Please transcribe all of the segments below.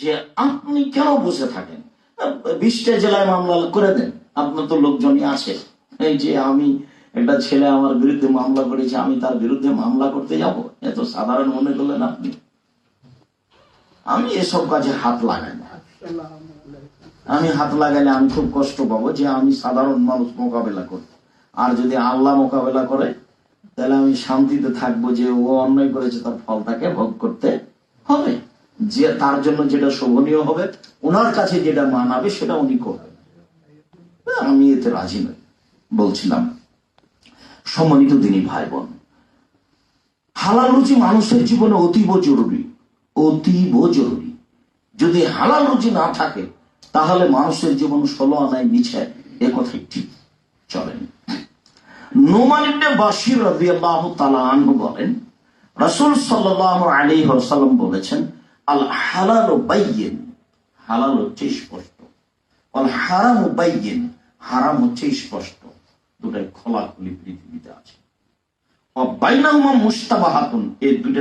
যে আপনি কেন বসে থাকেন? বিশটা জেলায় মামলা করে দেন। আপনার তো লোকজনই আছে। এই যে আমি একটা ছেলে আমার বিরুদ্ধে মামলা করেছে, আমি তার বিরুদ্ধে মামলা করতে যাব? এত সাধারণ মনে করলেন আপনি। আমি এসব কাজে হাত লাগাই না। আমি হাত লাগাইলে আমি খুব কষ্ট পাবো যে আমি সাধারণ মানুষ মোকাবেলা করব। আর যদি আল্লাহ মোকাবেলা করে, তাহলে আমি শান্তিতে থাকব যে ও অন্যায় করেছে তার ফল তাকে ভোগ করতে হবে। যে তার জন্য যেটা শোভনীয় হবে, ওনার কাছে যেটা মানাবে সেটা উনি করবেন। আমি এতে রাজি নই, বলছিলাম। সম্মানিত দিনী ভাই বোন হালাল রুচি মানুষের জীবনে অতীব জরুরি অতীব জরুরি। যদি হালাল রুচি না থাকে, তাহলে মানুষের জীবন ষোলো আনায় নিচে এ কথাই ঠিক। চলেন। নোমান ইবনে বলেন, রাসূল সাল্লাল্লাহু আলাইহি ওয়াসাল্লাম বলেছেন আল হালাল বাইয়িন, হালাল হচ্ছে স্পষ্ট। আল হারাম বাইয়িন, হারাম হচ্ছে স্পষ্ট। দুটাই খোলাখুলি পৃথিবীতে আছে। বাইনাহুমা মুস্তাবাহাতুন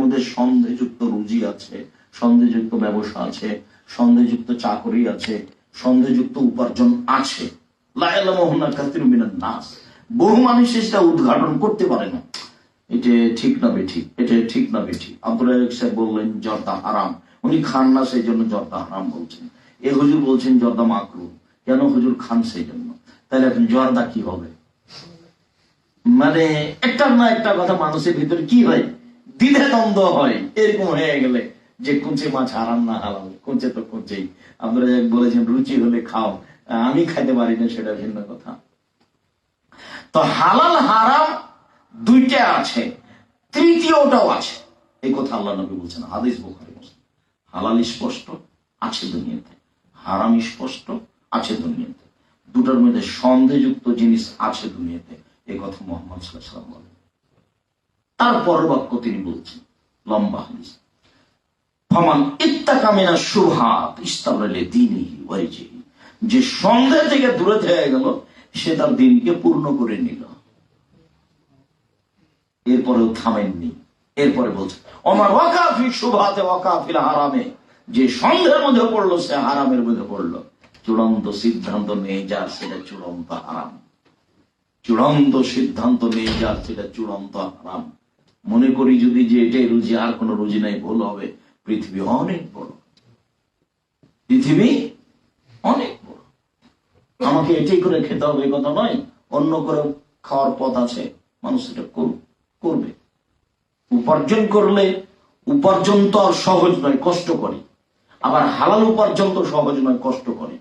মধ্যে সন্দেহযুক্ত রুজি আছে, সন্দেহযুক্ত ব্যবসা আছে, সন্দেহযুক্ত চাকরি আছে, সন্দেহযুক্ত উপার্জন আছে। নাস। বহু মানুষ সেটা উদ্ঘাটন করতে পারে না। এটা ঠিক না বেঠিক, এটা ঠিক না বেঠিক। আব্দুল সাহেব বললেন, জর্দা হারাম। উনি খান না সেই জন্য জর্দা হারাম বলছেন। এ হুজুর বলছেন জর্দা মাকরু। কেন হুজুর খান সেই জন্য তাহলে এখন জর্দা কি হবে? মানে একটা না একটা কথা মানুষের ভিতরে কি হয়? দ্বিধা দ্বন্দ্ব হয়। এরকম হয়ে গেলে যে কুঞ্চে মাছ হারাম না হারাম কুঞ্চে তো কুঞ্চেই আপনারা বলেছেন, রুচি হলে খাও। আমি খাইতে পারি না, সেটা ভিন্ন কথা। তো হালাল হারাম দুইটা আছে, তৃতীয়টাও আছে। এই কথা আল্লাহ নবী বলছেন, হাদিস বোখারি, মুসলিম। হালাল স্পষ্ট আছে দুনিয়াতে, হারাম স্পষ্ট আছে দুনিয়াতে। দুটোর মধ্যে সন্দেহযুক্ত জিনিস আছে দুনিয়াতে এই কথা মোহাম্মদ সাল্লাম বলেন। তারপর বাক্য তিনি বলছেন, লম্বা হাদিস। ফমান ইত্তাকামিনা সুহাত ইস্তাবরালে দিনহি ওয়াইজিহি যে সন্দেহ থেকে দূরে থেকে গেল, সে তার দিনকে পূর্ণ করে নিল। এরপরেও থামেননি। এরপরে বলছে আমার ওয়াকাফি শুভাতে ওয়াকাফিল হারামে। যে সন্দেহের মধ্যে পড়ল, সে হারামের মধ্যে পড়ল। চূড়ান্ত সিদ্ধান্ত নেই যার, সেটা চূড়ান্ত হারাম। চূড়ান্ত সিদ্ধান্ত নেই যার, সেটা চূড়ান্ত হারাম। মনে করি যদি যে এটাই রুজি, আর কোন রুজি নাই, ভুল হবে। পৃথিবী অনেক বড়। পৃথিবী অনেক বড়। আমাকে এটাই করে খেতে হবে কথা নয়। অন্য করে খাওয়ার পথ আছে। মানুষ এটা করবে। উপার্জন করলে উপার্জন তো আর সহজ নয়, কষ্ট করে। আবার হালাল উপার্জন তো সহজ নয়, কষ্ট করে।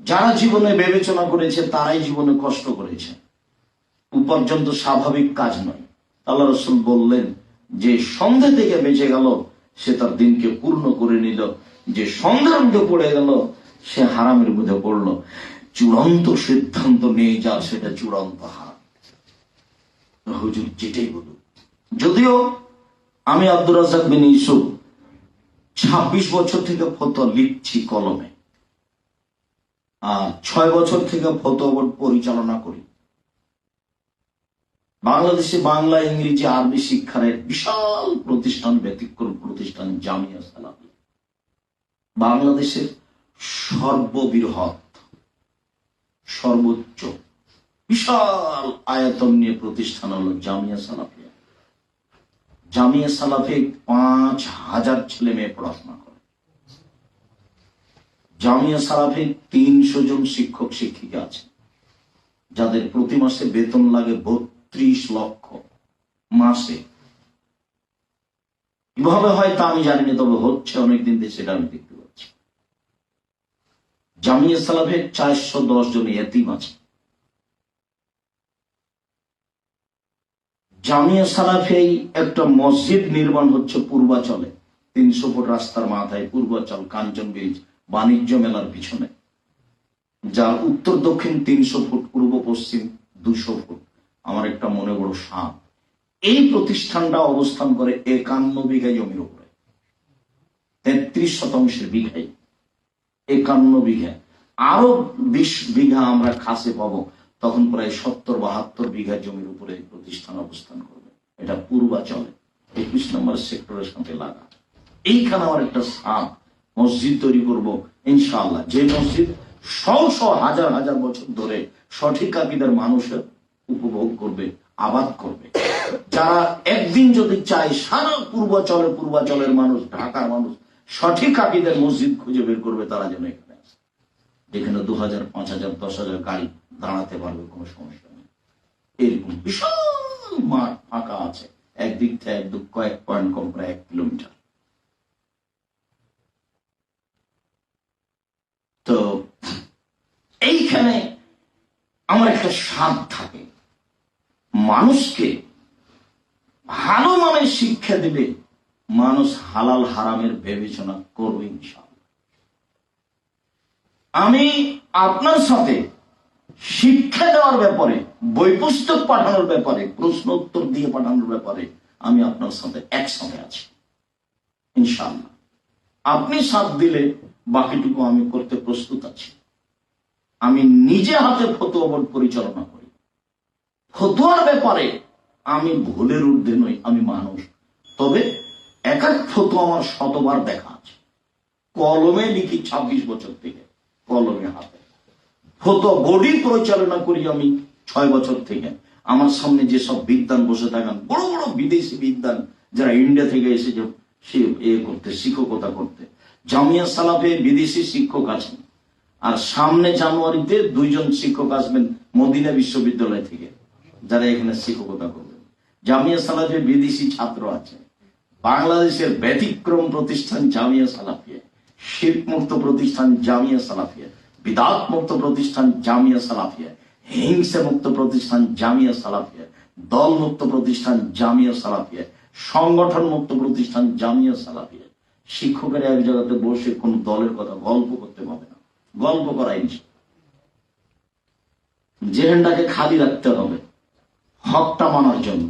যারা জীবনে বিবেচনা করেছে, তারাই জীবনে কষ্ট করেছে। উপার্জন তো স্বাভাবিক কাজ নয়। আল্লাহ রসুল বললেন, যে সন্ধে থেকে বেঁচে গেল, সে তার দিনকে পূর্ণ করে নিল। যে সন্ধ্যের মধ্যে পড়ে গেল, সে হারামের মধ্যে পড়ল। চূড়ান্ত সিদ্ধান্ত নেই যার, সেটা চূড়ান্ত হার। হুজুর যেটাই বলুন যদিও আমি আব্দুর রাজাক বিন ইসুফ ছাব্বিশ বছর থেকে ফতোয়া লিখছি কলমে। আর ছয় বছর থেকে ফতোয়া বোর্ড পরিচালনা করি। বাংলাদেশে বাংলা, ইংরেজি, আরবি শিক্ষার এক বিশাল প্রতিষ্ঠান, ব্যতিক্রম প্রতিষ্ঠান, জামিয়া সালাফি বাংলাদেশের সর্ববৃহৎ, সর্বোচ্চ, বিশাল আয়তন নিয়ে প্রতিষ্ঠান হল জামিয়া সালাফিয়া জামিয়া সালাফে পাঁচ হাজার ছেলে মেয়ে পড়াশোনা করে। জামিয়া সালাফে তিনশো জন শিক্ষক শিক্ষিকা আছে। যাদের প্রতি মাসে বেতন লাগে বত্রিশ লক্ষ মাসে। কীভাবে হয় তা আমি জানি না, তবে হচ্ছে অনেকদিন দিয়ে সেটা আমি দেখতে পাচ্ছি। জামিয়া সালাফে চারশো দশ জন এতিম আছে। জামিয়া সালাফেই একটা মসজিদ নির্মাণ হচ্ছে পূর্বাচলে। তিনশো ফুট রাস্তার মাথায় পূর্বাচল, কাঞ্চন ব্রিজ, বাণিজ্য মেলার পিছনে। যার উত্তর দক্ষিণ তিনশো ফুট, পূর্ব পশ্চিম দুশো ফুট। আমার একটা মনে বড় সাপ। এই প্রতিষ্ঠানটা অবস্থান করে একান্ন বিঘা জমির উপরে। তেত্রিশ শতাংশের বিঘায় একান্ন বিঘা। আরও বিশ বিঘা আমরা খাসে পাবো। তখন প্রায় সত্তর, বাহাত্তর বিঘা জমির উপরে প্রতিষ্ঠান অবস্থান করবে। এটা পূর্বাচলে, একুশ নম্বর সেক্টরের সঙ্গে লাগা। এইখানে আমার একটা সাপ মসজিদ তৈরি করব, ইনশাআল্লাহ। যে মসজিদ শ শ হাজার হাজার বছর ধরে সঠিক আকিদের মানুষের উপভোগ করবে, আবাদ করবে। যারা একদিন যদি চায় সারা পূর্বাচলের পূর্বাচলের মানুষ, ঢাকার মানুষ সঠিক আকিদের মসজিদ খুঁজে বের করবে, তারা যেন এখানে আসে। যেখানে দু হাজার, পাঁচ হাজার, দশ হাজার গাড়ি দাঁড়াতে পারবে, কোনো সমস্যা নেই। এরকম বিশাল মাঠ ফাঁকা আছে একদিক থেকে এক কয়েক পয়েন্ট কম প্রায় এক কিলোমিটার তো এইখানে আমার একটা স্বাদ থাকে। মানুষকে ভালো মানের শিক্ষা দিলে মানুষ হালাল হারামের বিবেচনা করবে ইনশাআল্লাহ। আমি আপনার সাথে শিক্ষা দেওয়ার ব্যাপারে, বই পুস্তক পাঠানোর ব্যাপারে, প্রশ্ন উত্তর দিয়ে পাঠানোর ব্যাপারে আমি আপনার সাথে একসঙ্গে আছি। ইনশাআল্লাহ। আপনি সাথ দিলে বাকিটুকু আমি করতে প্রস্তুত আছি। আমি নিজে হাতে ফতোয়া বোর্ড পরিচালনা করি। ফতোয়ার ব্যাপারে আমি ভুলের ঊর্ধ্বে নই, আমি মানুষ। তবে এক এক ফতো আমার শতবার দেখা আছে। কলমে লিখি ২৬ বছর থেকে, কলমে হাতে। ফতো বডি পরিচালনা করি আমি ছয় বছর থেকে। আমার সামনে যেসব বিদ্যান বসে থাকেন, বড় বড় বিদেশি বিদ্যান যারা ইন্ডিয়া থেকে এসেছে সে এ করতে, শিক্ষকতা করতে। জামিয়া সালাফে বিদেশি শিক্ষক আছেন। আর সামনে জানুয়ারিতে দুইজন শিক্ষক আসবেন মদিনা বিশ্ববিদ্যালয় থেকে, যারা এখানে শিক্ষকতা করবেন। জামিয়া সালাফে বিদেশি ছাত্র আছে। বাংলাদেশের ব্যতিক্রম প্রতিষ্ঠান জামিয়া সালাফিয়া। শিল্প মুক্ত প্রতিষ্ঠান জামিয়া সালাফিয়া। বিদাত মুক্ত প্রতিষ্ঠান জামিয়া সালাফিয়া, হিংসা মুক্ত প্রতিষ্ঠান জামিয়া সালাফিয়া, দল মুক্ত প্রতিষ্ঠান জামিয়া সালাফিয়া, সংগঠন মুক্ত প্রতিষ্ঠান জামিয়া সালাফিয়া। শিক্ষকেরা এক জায়গাতে বসে কোন দলের কথা গল্প করতে পাবে না। গল্প করাই জেহেন্ডাকে খালি রাখতে হবে, হকটা মানার জন্য।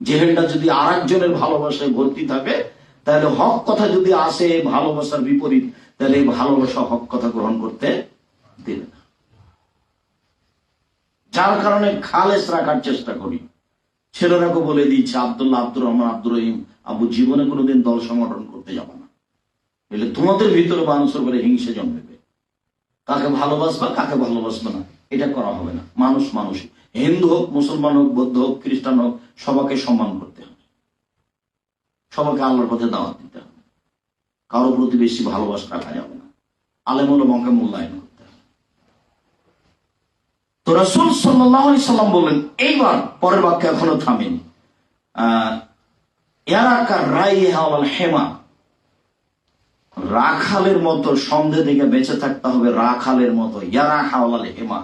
জেহেন্ডা যদি আর একজনের ভালোবাসায় ভর্তি থাকে, তাহলে হক কথা যদি আসে ভালোবাসার বিপরীত, তাহলে এই ভালোবাসা হক কথা গ্রহণ করতে দেবে না যার কারণে খালেস রাখার চেষ্টা করি। ছেলেরাকে বলে দিয়েছে, আব্দুল্লাহ, আব্দুর রহমান, আব্দুর রহিম আবু জীবনে কোনোদিন দল সংগঠন করতে যাব না। এলে তোমাদের ভিতরে মানুষের করে হিংসে জন্মেবে। কাকে ভালোবাসবা, কাকে ভালোবাসবে না। এটা করা হবে না। মানুষ মানুষ। হিন্দু হোক, মুসলমান হোক, বৌদ্ধ হোক, খ্রিস্টান হোক, সবাইকে সম্মান করতে হবে। সবাইকে আল্লাহর পথে দাওয়াত দিতে হবে। কারও প্রতি বেশি ভালোবাসা রাখা যাবে না। আলেমুল মঙ্কে মূল্যায়ন তো রসুল সাল্লাম বললেন, এইবার পরের বাক্য এখনও থামেনি। হাওয়াল হেমা, রাখালের মতো সন্ধে থেকে বেঁচে থাকতে হবে রাখালের মতো, ইয়ারা হাওয়াল হেমা,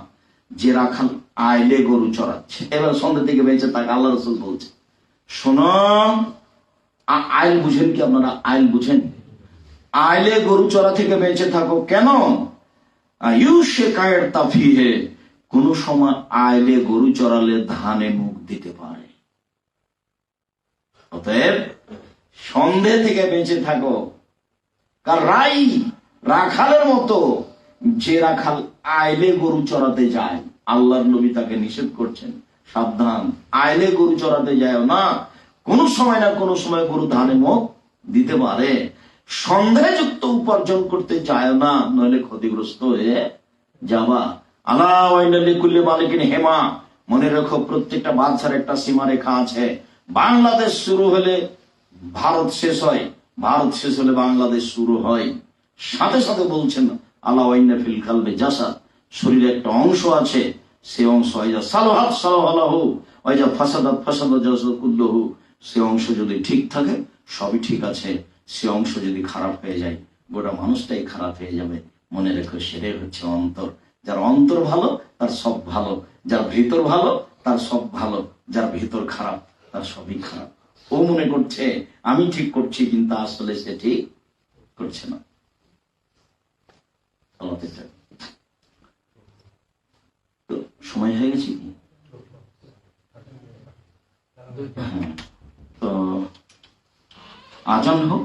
যে রাখাল আইলে গরু চড়াচ্ছে। এবার সন্ধ্যে থেকে বেঁচে থাক, আল্লাহ রসুল বলছে, শোন আইল বুঝেন কি আপনারা? আইল বুঝেন? আইলে গরু চড়া থেকে বেঁচে থাকো কেন? ইউ শেখায়ের তাফিহে কোন সময় আইলে গরু চড়ালে ধানে মুখ দিতে পারে। অতএব সন্ধে থেকে বেঁচে থাকো। কার রাই রাখালের মতো যে রাখাল আইলে গরু চড়াতে যায়, আল্লাহর নবী তাকে নিষেধ করছেন, সাবধান, আইলে গরু চড়াতে যায় না, কোন সময় না কোন সময় গরু ধানে মুখ দিতে পারে। সন্দেহযুক্ত উপার্জন করতে যায় না, নইলে ক্ষতিগ্রস্ত হয়ে যাবা। আল্লাহ কুল্লে মালিকিন হেমা। মনে রেখো, প্রত্যেকটা বাচ্চার একটা সীমা রেখা আছে। বাংলাদেশ শুরু হলে ভারত শেষ হয়। ভারত শেষ হলে বাংলাদেশ শুরু হয়। সাথে সাথে বলছেন আল্লাহ ফিল জাসাদ। শরীরে একটা অংশ আছে, সে অংশ হয় যা সালোহাত সালোহালাহ হয় যা ফাসাদাত ফাসাদ কুল্লহ। সে অংশ যদি ঠিক থাকে, সবই ঠিক আছে। সে অংশ যদি খারাপ হয়ে যায়, গোটা মানুষটাই খারাপ হয়ে যাবে। মনে রেখো, সেটাই হচ্ছে অন্তর। যার অন্তর ভালো, তার সব ভালো। যার ভিতর ভালো, তার সব ভালো। যার ভিতর খারাপ, তার সবই খারাপ। ও মনে করছে, আমি ঠিক করছি, কিন্তু আসলে সে ঠিক করছে না। তো সময় হয়ে গেছে কি? হ্যাঁ। তো আজান হোক।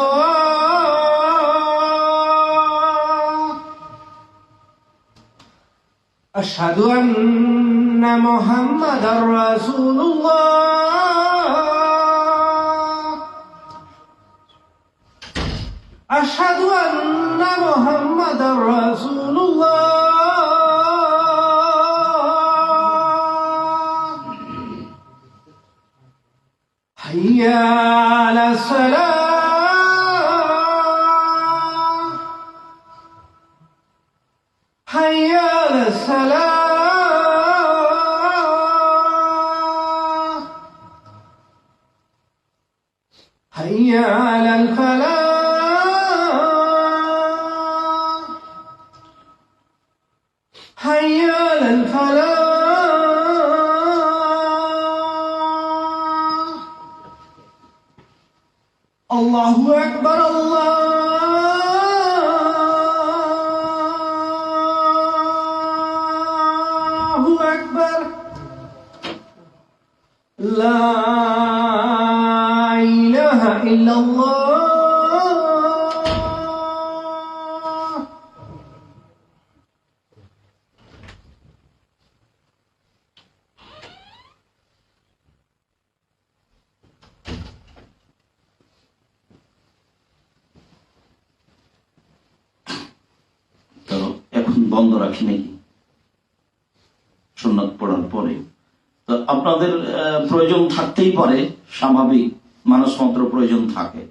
أشهد أن محمدا رسول الله. أشهد أن محمدا رسول الله. حي على الصلاة حي على الفلاح এখন বন্ধ রাখি নাকি সুন্নত পড়ার পরে। তো আপনাদের প্রয়োজন থাকতেই পারে, স্বাভাবিক মানুষ প্রয়োজন থাকে।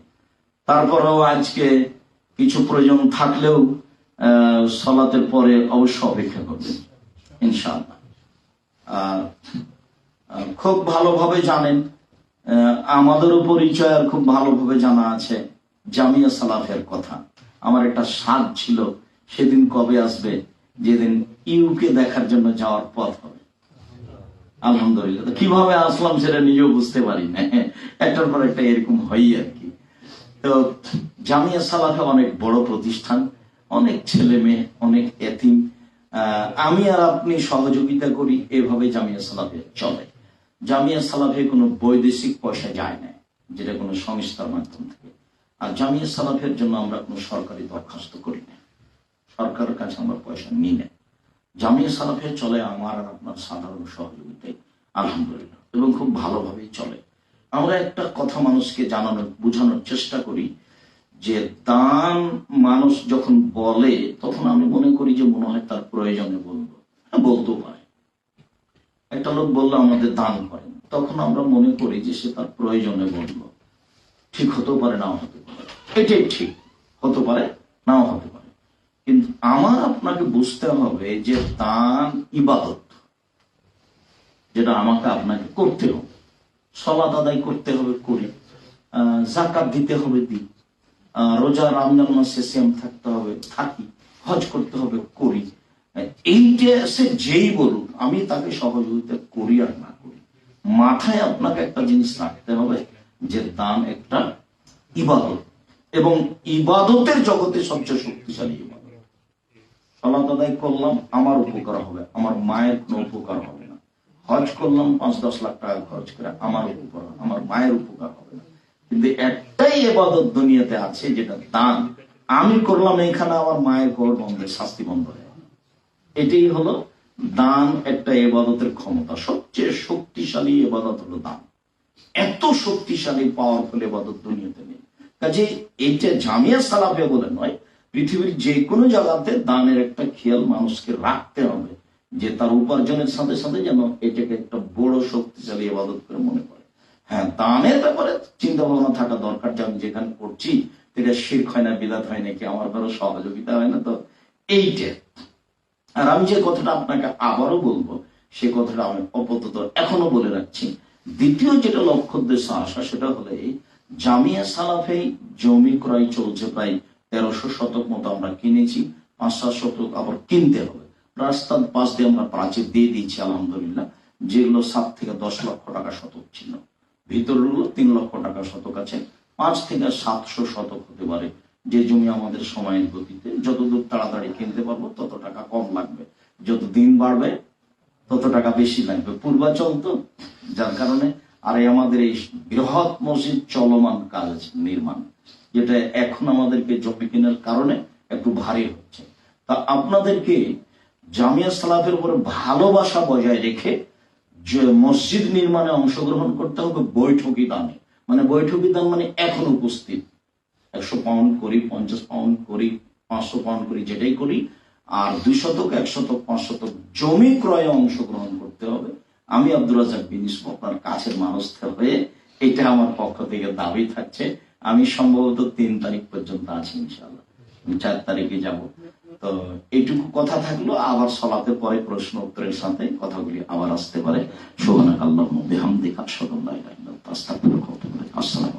তারপরেও আজকে কিছু প্রয়োজন থাকলেও সলাতের পরে অবশ্য অপেক্ষা করবেন, ইনশাআল্লাহ। আর খুব ভালোভাবে জানেন আমাদেরও পরিচয় আর খুব ভালোভাবে জানা আছে, জামিয়া সালাফের কথা। আমার একটা স্বাদ ছিল সেদিন কবে আসবে? যেদিন ইউকে দেখার জন্য যাওয়ার পথ হবে। আলহামদুলিল্লাহ। কীভাবে আসলাম সেটা নিজেও বুঝতে পারি না। একটার পর একটা এরকম হয় আর কি। তো জামিয়া সালাফে অনেক বড় প্রতিষ্ঠান, অনেক ছেলে মেয়ে, অনেক এতিম। আমি আর আপনি সহযোগিতা করি এভাবে জামিয়া সালাফে চলে। জামিয়া সালাফে কোনো বৈদেশিক পয়সা যায় না, যেটা কোনো সংস্থার মাধ্যম থেকে। আর জামিয়া সালাফের জন্য আমরা কোনো সরকারি দরখাস্ত করি না। সরকারের কাছে আমরা পয়সা নিই না জামিয়া সালাফে চলে আমার আর আপনার সাধারণ সহযোগিতায় আলহামদুলিল্লাহ, এবং খুব ভালোভাবেই চলে। আমরা একটা কথা মানুষকে জানানোর, বোঝানোর চেষ্টা করি যে দান মানুষ যখন বলে, তখন আমি মনে করি যে মনে হয় তার প্রয়োজনে বলব। হ্যাঁ বলতেও পারে। একটা লোক বলল, আমাদের দান করেন। তখন আমরা মনে করি যে সে তার প্রয়োজনে বলল। ঠিক হতেও পারে, নাও হতে পারে। এটাই ঠিক। হতে পারে, নাও হতে কিন্তু আমার আপনাকে বুঝতে হবে যে দান ইবাদত, যেটা আমাকে আপনাকে করতে হবে। সলাদ আদায় করতে হবে, করি জাকাত দিতে হবে দিই রোজা রমজান মাসে সিয়াম থাকতে হবে, থাকি। হজ করতে হবে, করি। এইটা সে যেই বলুক, আমি তাকে সহযোগিতা করি আর না করি। মাথায় আপনাকে একটা জিনিস রাখতে হবে, যে দান একটা ইবাদত। এবং ইবাদতের জগতে সবচেয়ে শক্তিশালী সলাত আদায় করলাম, আমার উপকার হবে, আমার মায়ের কোনো উপকার হবে না। হজ করলাম, পাঁচ দশ লাখ টাকা খরচ করে আমার উপকার আমার মায়ের উপকার হবে না। কিন্তু একটাই এবাদত দুনিয়াতে আছে, যেটা দান। আমি করলাম এখানে আমার মায়ের ঘর বন্ধ, শাস্তি বন্ধ হয়ে। এটাই হলো দান একটা এবাদতের ক্ষমতা। সবচেয়ে শক্তিশালী এবাদত হলো দান। এত শক্তিশালী পাওয়ারফুল এবাদত দুনিয়াতে নেই। কাজে এইটা জামিয়া সালাফে বলে নয় পৃথিবীর যে কোনো জায়গাতে দানের একটা খেয়াল মানুষকে রাখতে হবে, যে তার উপার্জনের সাথে সাথে যেন এটাকে একটা বড় শক্তিশালী এবাদত করে মনে করে। হ্যাঁ দানের ব্যাপারে চিন্তা ভাবনা থাকা দরকার যে আমি যেখানে করছি এটা শির্ক হয় না, বিলাত হয় নাকি, আমার কারও সহযোগিতা হয় না তো। এইটা। আর আমি যে কথাটা আপনাকে আবারও বলব, সে কথাটা আমি আপাতত এখনও বলে রাখছি। দ্বিতীয় যেটা লক্ষ্য উদ্দেশ্য আসা, সেটা হলে জামিয়া সালাফে জমি ক্রয় চলছে প্রায় তেরোশো শতক মতো আমরা কিনেছি, পাঁচ সাত শতক আবার কিনতে হবে। রাস্তার পাশ দিয়ে আমরা প্রাচীর দিয়ে দিয়েছি, আলহামদুলিল্লাহ। যেগুলো সাত থেকে দশ লক্ষ টাকা শতক ছিল। ভিতরগুলো তিন লক্ষ টাকা শতক আছে। পাঁচ থেকে সাতশো শতক হতে পারে। যে জমি আমাদের সময়ের গতিতে যতদূর তাড়াতাড়ি কিনতে পারব, তত টাকা কম লাগবে। যত দিন বাড়বে, তত টাকা বেশি লাগবে। পূর্বাচল তো, যার কারণে আর আমাদের এই বৃহৎ মসজিদ চলমান কাজ নির্মাণ। যেটা এখন আমাদেরকে জমি কেনার কারণে একটু ভারী হচ্ছে। তা আপনাদেরকে জামিয়া সালাফের উপরে ভালোবাসা বজায় রেখে যে মসজিদ নির্মাণে অংশগ্রহণ করতে হবে বৈঠকি দানে। মানে বৈঠকি দান মানে এখন উপস্থিত। একশো পাউন্ড করি, পঞ্চাশ পাউন্ড করি, পাঁচশো পাউন্ড করি, যেটাই করি, আর দুই শতক, এক শতক, পাঁচ শতক জমি ক্রয়ে অংশগ্রহণ করতে হবে। আমি আব্দুল রাজাক বিন ইউসুফ আপনার কাছের মানুষ হয়ে এটা আমার পক্ষ থেকে দাবি থাকছে। আমি সম্ভবত তিন তারিখ পর্যন্ত আছি ইনশাল্লাহ আমি চার তারিখে যাব। তো এইটুকু কথা থাকল, আবার সলাতে পরে প্রশ্ন উত্তরের সাথে কথাগুলি আবার আসতে পারে। সোহানা আল্লাহ বেহামদিক আসসালাম